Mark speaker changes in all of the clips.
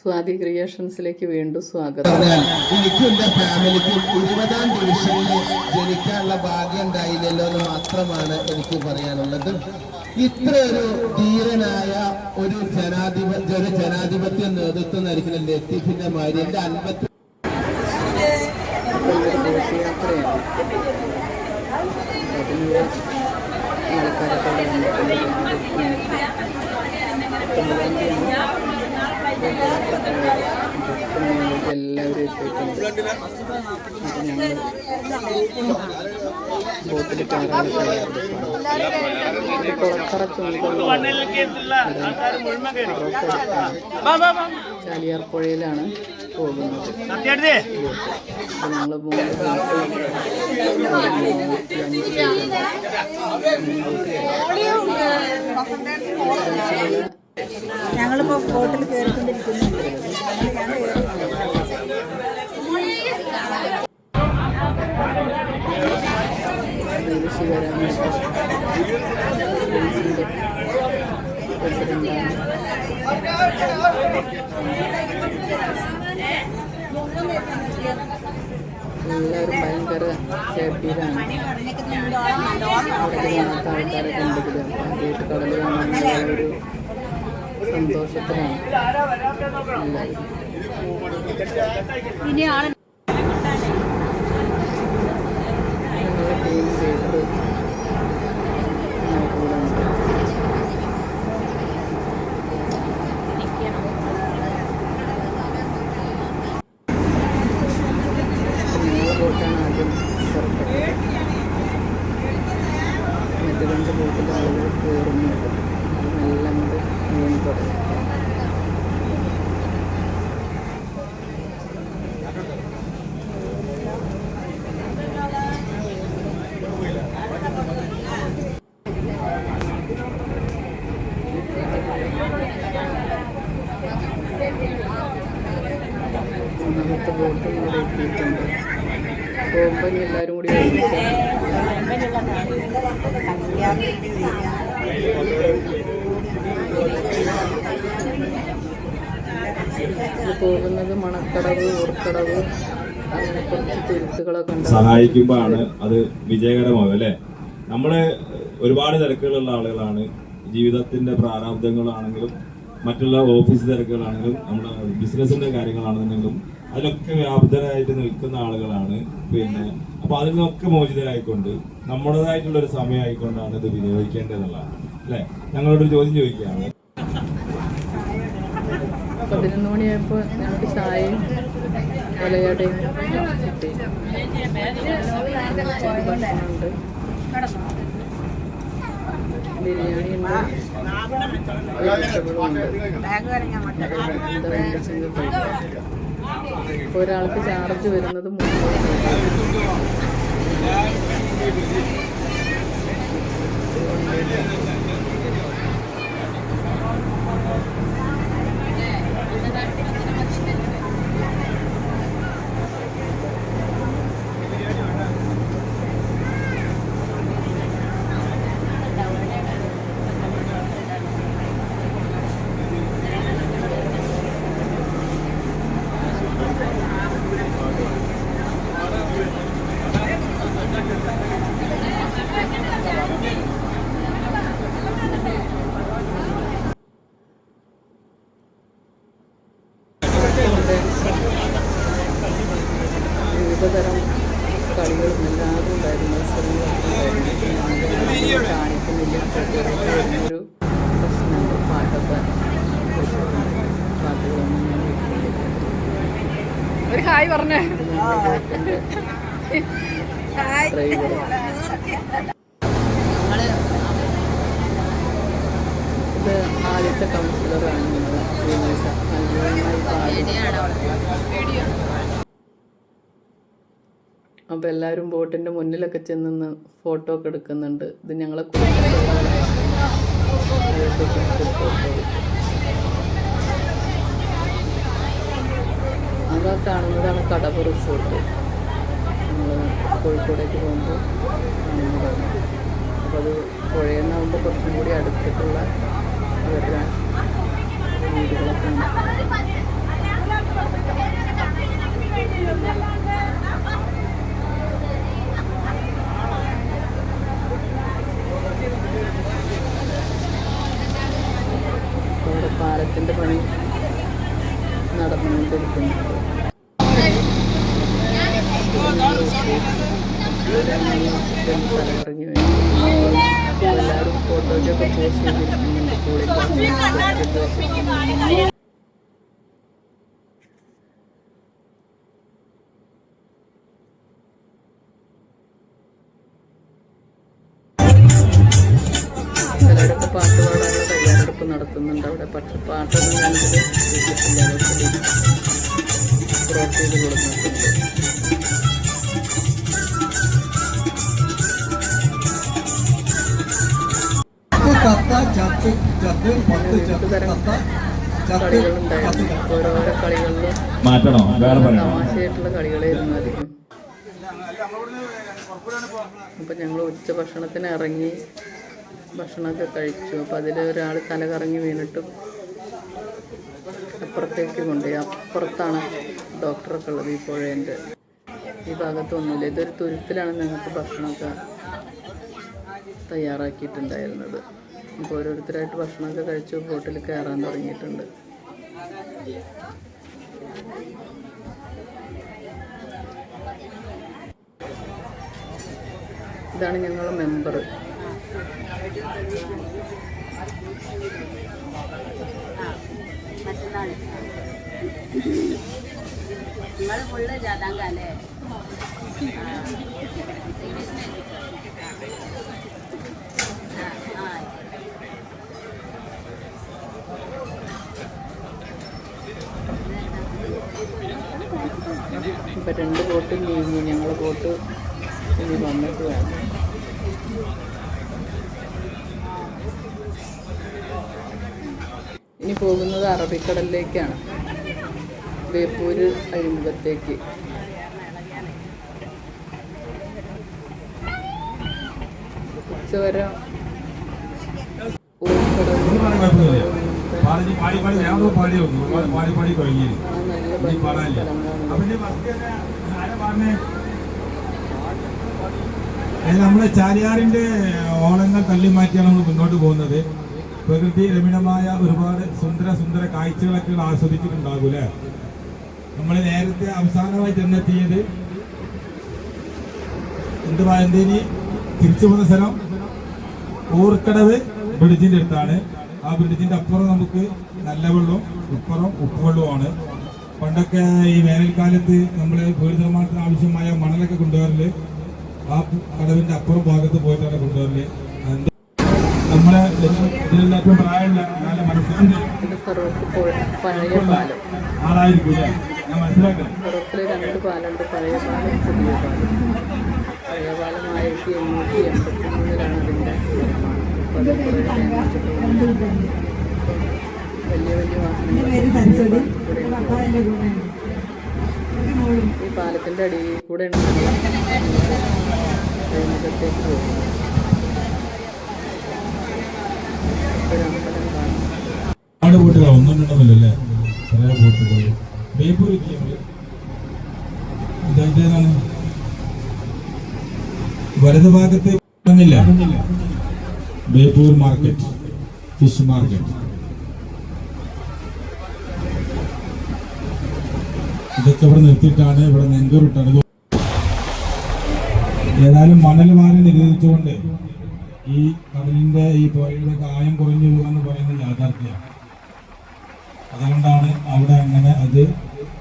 Speaker 1: സ്വാതി ക്രിയേഷൻസിലേക്ക് വീണ്ടും സ്വാഗതം.
Speaker 2: എനിക്കും എന്റെ ഫാമിലിക്കും ഇരുപതാം ഡിവിഷനിൽ ജനിക്കാനുള്ള ഭാഗ്യം ഉണ്ടായില്ലല്ലോ എന്ന് മാത്രമാണ് എനിക്ക് പറയാനുള്ളത്. ഇത്ര ഒരു ധീരനായ ഒരു ജനാധിപത്യ ഒരു ജനാധിപത്യ നേതൃത്വം നയിക്കുന്ന ലത്തീഫിന്റെ മാതിരി എന്റെ അൻപത്തി
Speaker 1: ആൾക്കാരൊക്കെ എല്ലാവരും എത്തിയിട്ടുണ്ട് ഞങ്ങൾ ബോട്ടിൽ കയറാനുള്ള ചാലിയാർ പുഴയിലാണ് പോകുന്നത് ഞങ്ങൾ മൂന്ന്
Speaker 3: ഞങ്ങളിപ്പോ ബോട്ടിൽ കയറിക്കൊണ്ടിരിക്കുന്നു ഞാൻ
Speaker 1: വരാനായിട്ട് പ്രസിഡന്റാണ് എല്ലാവരും ഭയങ്കര ഹാപ്പിയിലാണ്. അവിടെ കാണാത്ത ആൾക്കാരൊക്കെ ആദ്യമായിട്ട് കടൽ കാണാനുള്ള ഒരു സന്തോഷത്തിലാണ് ഇനി ഞങ്ങളുടെ പോകുമ്പോൾ ഇനി എല്ലാവരും കൂടി പോകുന്നത് മണക്കടവ് ഊർക്കടവ് അങ്ങനെ കുറച്ച് തിരുത്തുകളൊക്കെ ഉണ്ട്.
Speaker 4: സഹായിക്കുമ്പോഴാണ് അത് വിജയകരമാകും അല്ലേ? നമ്മൾ ഒരുപാട് തിരക്കുകളുള്ള ആളുകളാണ്. ജീവിതത്തിന്റെ പ്രാരാബ്ദങ്ങളാണെങ്കിലും മറ്റുള്ള ഓഫീസ് തിരക്കുകളാണെങ്കിലും നമ്മുടെ ബിസിനസിന്റെ കാര്യങ്ങളാണെന്നുണ്ടെങ്കിലും അതിലൊക്കെ വ്യാപൃതരായിട്ട് നിൽക്കുന്ന ആളുകളാണ്. പിന്നെ അപ്പൊ അതിൽ നിന്നൊക്കെ മോചിതരായിക്കൊണ്ട് നമ്മുടേതായിട്ടുള്ള ഒരു സമയമായിക്കൊണ്ടാണ് ഇത് വിനിയോഗിക്കേണ്ടതെന്നുള്ളതാണ്. അല്ലെ? ഞങ്ങളോടൊരു ചോദ്യം ചോദിക്കുകയാണ്.
Speaker 1: പതിനൊന്ന് മണിയായപ്പോൾ ഞങ്ങൾക്ക് ചായയും ഇലയടയും കിട്ടി. ഭക്ഷണമുണ്ട്. ബിരിയാണി ഉണ്ട്. വെജിറ്റബിളും ഉണ്ട് എന്താ വേണ്ടതെന്ന് കഴിക്കാം ഇപ്പോൾ ഒരാൾക്ക് ചാർജ് വരുന്നത് മുന്നൂറ് വിവിധതരം
Speaker 3: ഒരു ഹായ് പറഞ്ഞേ.
Speaker 1: ഡ്രൈവർ ഇത് ആദ്യത്തെ കൗൺസിലറാണ് അപ്പോൾ എല്ലാവരും ബോട്ടിന്റെ മുന്നിലൊക്കെ ചെന്ന് ഫോട്ടോ ഒക്കെ എടുക്കുന്നുണ്ട്. ഇത് ഞങ്ങളെ ഫോട്ടോ അതാ കാണുന്നതാണ് കടവ് റിസോർട്ട്. നമ്മൾ കോഴിക്കോടേക്ക് പോകുമ്പോൾ കാണുന്നതാണ് അപ്പോൾ അത് പുഴയിൽ കുറച്ചും കൂടി അടുത്തിട്ടുള്ള അവരുടെ വീടുകളൊക്കെ ഉണ്ട് പാലത്തിന്റെ പണി നടന്നുകൊണ്ടിരിക്കുന്നുണ്ട് തലകറങ്ങി വേണ്ടി എല്ലാവരും പോസ്റ്റ് ചെയ്തിരിക്കുന്നുണ്ട് കൂളിംഗ് ചിലരൊക്കെ പാട്ട് പാടാനുള്ള തയ്യാറെടുപ്പ് നടത്തുന്നുണ്ട്. അവിടെ പക്ഷെ പാട്ടൊന്നും ഞാനിത് കേട്ടിട്ടില്ല അതൊക്കെ ചെയ്ത് കൊടുക്കുന്നുണ്ട്. ഓരോരോ കളികളിലും
Speaker 4: വേറെ
Speaker 1: അപ്പം ഞങ്ങൾ ഉച്ച ഭക്ഷണത്തിന് ഇറങ്ങി ഭക്ഷണമൊക്കെ കഴിച്ചു. അപ്പം അതിൽ ഒരാൾ തല കറങ്ങി വീണിട്ടും അപ്പുറത്തേക്ക് കൊണ്ടുപോയി. അപ്പുറത്താണ് ഡോക്ടറൊക്കെ ഉള്ളത് ഈ പുഴേന്റെ. ഈ ഭാഗത്തൊന്നുമില്ല ഇതൊരു തുരുത്തിലാണ് ഞങ്ങൾക്ക് ഭക്ഷണമൊക്കെ തയ്യാറാക്കിയിട്ടുണ്ടായിരുന്നത്. അപ്പോൾ ഓരോരുത്തരായിട്ട് ഭക്ഷണമൊക്കെ കഴിച്ച് ബോട്ടിൽ കയറാൻ തുടങ്ങിയിട്ടുണ്ട്. ഇതാണ് ഞങ്ങളുടെ മെമ്പർ
Speaker 3: നിങ്ങൾ ഫുള്ള് ജാതാങ്കല്ലേ
Speaker 1: ഇപ്പം രണ്ട് ബോട്ടും കഴിഞ്ഞു ഞങ്ങൾ ബോട്ട് ഇനി വന്നിട്ട് വേണം ഇനി പോകുന്നത് അറബിക്കടലിലേക്കാണ് ബേപ്പൂര് അഴിമുഖത്തേക്ക് ഉച്ചവരെ
Speaker 5: പാടി പാടി പാടി പാടി പാടി പാടി തുടങ്ങി
Speaker 1: ആ നല്ല
Speaker 5: നീ
Speaker 1: ഭംഗിയുള്ള
Speaker 5: പാടാനില്ല
Speaker 1: സ്ഥലങ്ങളാണ്
Speaker 5: അപ്പൊ ഇനി ഫസ്റ്റ് തന്നെ ആരാ നമ്മളെ ചാലിയാറിന്റെ ഓളങ്ങൾ തള്ളി മാറ്റിയാണ് നമ്മൾ മുന്നോട്ട് പോകുന്നത്. പ്രകൃതി രമണമായ ഒരുപാട് സുന്ദര സുന്ദര കാഴ്ചകളൊക്കെ ആസ്വദിച്ചിട്ടുണ്ടാകും അല്ലേ നമ്മൾ നേരത്തെ അവസാനമായി ചെന്നെത്തിയത് എന്ത് എന്തേനി തിരിച്ചു പോകുന്ന സ്ഥലം ഊർക്കടവ് ബ്രിഡ്ജിന്റെ അടുത്താണ്. ആ ബ്രിഡ്ജിന്റെ അപ്പുറം നമുക്ക് നല്ല വെള്ളവും ഇപ്പുറം ഉപ്പുവെള്ളവുമാണ്. പണ്ടൊക്കെ ഈ വേനൽക്കാലത്ത് നമ്മൾ വീട് നിർമ്മാണത്തിന് ആവശ്യമായ മണലൊക്കെ കൊണ്ടുവരൽ ആ കടവിന്റെ അപ്പുറം ഭാഗത്ത് പോയിട്ടാണ് കൊണ്ടുവരൽ. നമ്മളെ ഇതിലെല്ലാവർക്കും പ്രായമുള്ള നല്ല
Speaker 1: പാലം.
Speaker 5: ആളായിരിക്കും ഞാൻ മനസ്സിലാക്കണം
Speaker 1: ഫറൂഖിൽ രണ്ട് പാലമുണ്ട് പഴയ പാലം പുതിയ പാലം. പഴയ പാലം ആയിരത്തി എണ്ണൂറ്റി എൺപത്തി മൂന്നിലാണ് അതിന്റെ ഈ പാലത്തിന്റെ അടിയിൽ കൂടെ അഴിമുഖത്തേക്ക് പോകുന്നത്
Speaker 5: ഒന്നും രണ്ടെന്നല്ലേ ചെറിയ ബോട്ടുകൾ ബേപ്പൂർ ഇതേതാണ് വലത് ഭാഗത്ത് ബേപ്പൂർ മാർക്കറ്റ് ഫിഷ് മാർക്കറ്റ്. ഇതൊക്കെ ഇവിടെ നിർത്തിയിട്ടാണ് ഇവിടെ നെങ്കൂറിട്ടാണ് ഏതായാലും മണൽ മാറി നിരോധിച്ചുകൊണ്ട് ഈ കടലിന്റെ ഈ പുഴയുടെ കായം കുറഞ്ഞു എന്ന് പറയുന്നത് യാഥാർത്ഥ്യമാണ്. അതുകൊണ്ടാണ് അവിടെ അങ്ങനെ അത്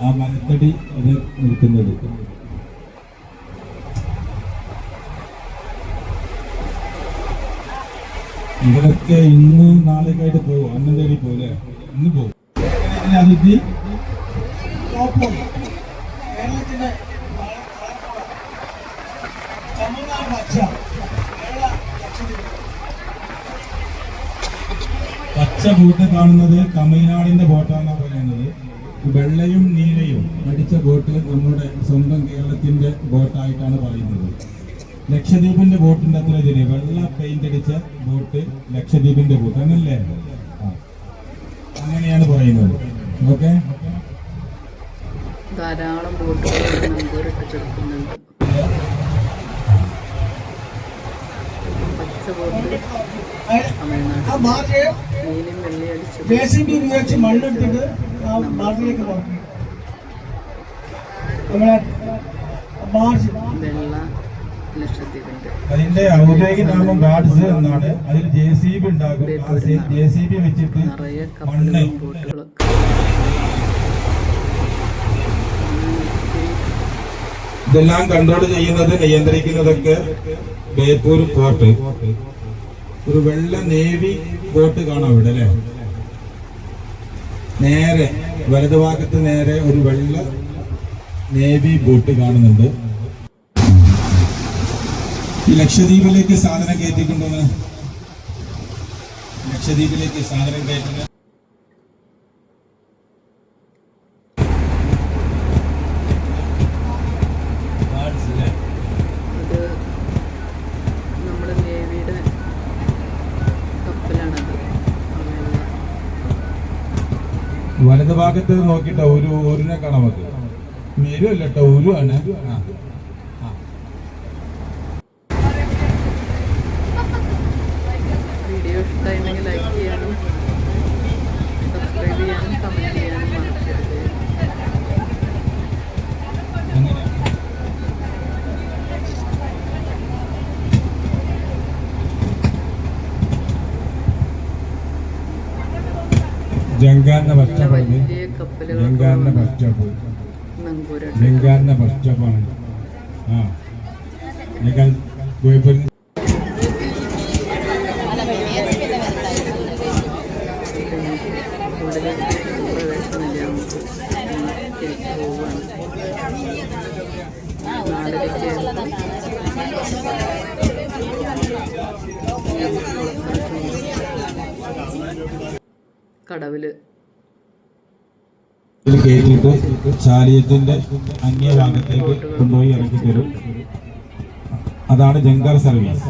Speaker 5: ആ മരത്തടി അത് നിൽക്കുന്നത് ഇവിടൊക്കെ ഇന്ന് നാളെയൊക്കെ ആയിട്ട് പോകും അന്നം അല്ലേ? ഇന്ന് പോകും അതിഥി പച്ച ബോട്ട് കാണുന്നത് തമിഴ്നാടിന്റെ ബോട്ടാണെന്നാണ് പറയുന്നത്. വെള്ളയും നീലയും അടിച്ച ബോട്ട് നമ്മുടെ സ്വന്തം കേരളത്തിന്റെ ബോട്ടായിട്ടാണ് പറയുന്നത്. ലക്ഷദ്വീപിന്റെ ബോട്ടിന്റെ അത്ര ഇതിൽ വെള്ള പെയിന്റ് അടിച്ച ബോട്ട് ലക്ഷദ്വീപിന്റെ ബോട്ട്. അങ്ങനല്ലേ? അങ്ങനെയാണ് പറയുന്നത്. ഓക്കെ
Speaker 1: ധാരാളം ബോട്ടുകൾ നങ്കൂരിട്ട് കിടക്കുന്നുണ്ട് പച്ച ബോട്ട് തമിഴ്നാട്. നീലും വെള്ളി അടിച്ച
Speaker 6: ജെ സി ബി ഉപയോഗിച്ച് മണ്ണെടുത്തിട്ട് ആ ബാർജിലേക്ക് നോക്കി നമ്മളെ ബാർജ്
Speaker 1: വെള്ള
Speaker 5: അതിന്റെ ഔദ്യോഗിക നാമം ഗാഡ്സ് എന്നാണ്. അതിൽ ജെ സി ബി ഉണ്ടാകും. ജെ സി ബി വെച്ചിട്ട് മണ്ണ്. ഇതെല്ലാം കൺട്രോൾ ചെയ്യുന്നത് നിയന്ത്രിക്കുന്നതൊക്കെ ബേപ്പൂർ പോർട്ട് ഒരു വെള്ള നേവി ബോട്ട് കാണാം ഇവിടെ അല്ലേ? നേരെ വലതുഭാഗത്ത് നേരെ ഒരു വെള്ള നേവി ബോട്ട് കാണുന്നുണ്ട്. ഈ ലക്ഷദ്വീപിലേക്ക് സാധനം കയറ്റിക്കൊണ്ടുവന്ന്. ലക്ഷദ്വീപിലേക്ക് സാധനം കയറ്റുന്ന ഗാർഡ്സ് അല്ലേ
Speaker 1: അത് നമ്മുടെ നേവിയുടെ കപ്പലാണത് ആ വെള്ള
Speaker 5: വലത് ഭാഗത്ത് നോക്കിട്ടോ ഒരു ഊരിനെ കാണാൻ നമുക്ക് മെരുവല്ല കേട്ടോ ഉരുവാണ് ആ. ആ. ജങ്കാറിന്റെ പച്ച പോയി ജങ്കാറിന്റെ പച്ച പോയി ജങ്കാറിന്റെ ആ
Speaker 1: കൂടുതൽ പ്രവേശനമില്ല നമുക്ക് തിരിച്ചു പോവുകയാണ് നാലരയ്ക്ക്
Speaker 5: കടവിൽ. കയറ്റിയിട്ട് ഭാഗത്തേക്ക് കൊണ്ടുപോയി ഇറക്കി തരും അതാണ് ജങ്കാർ സർവീസ്.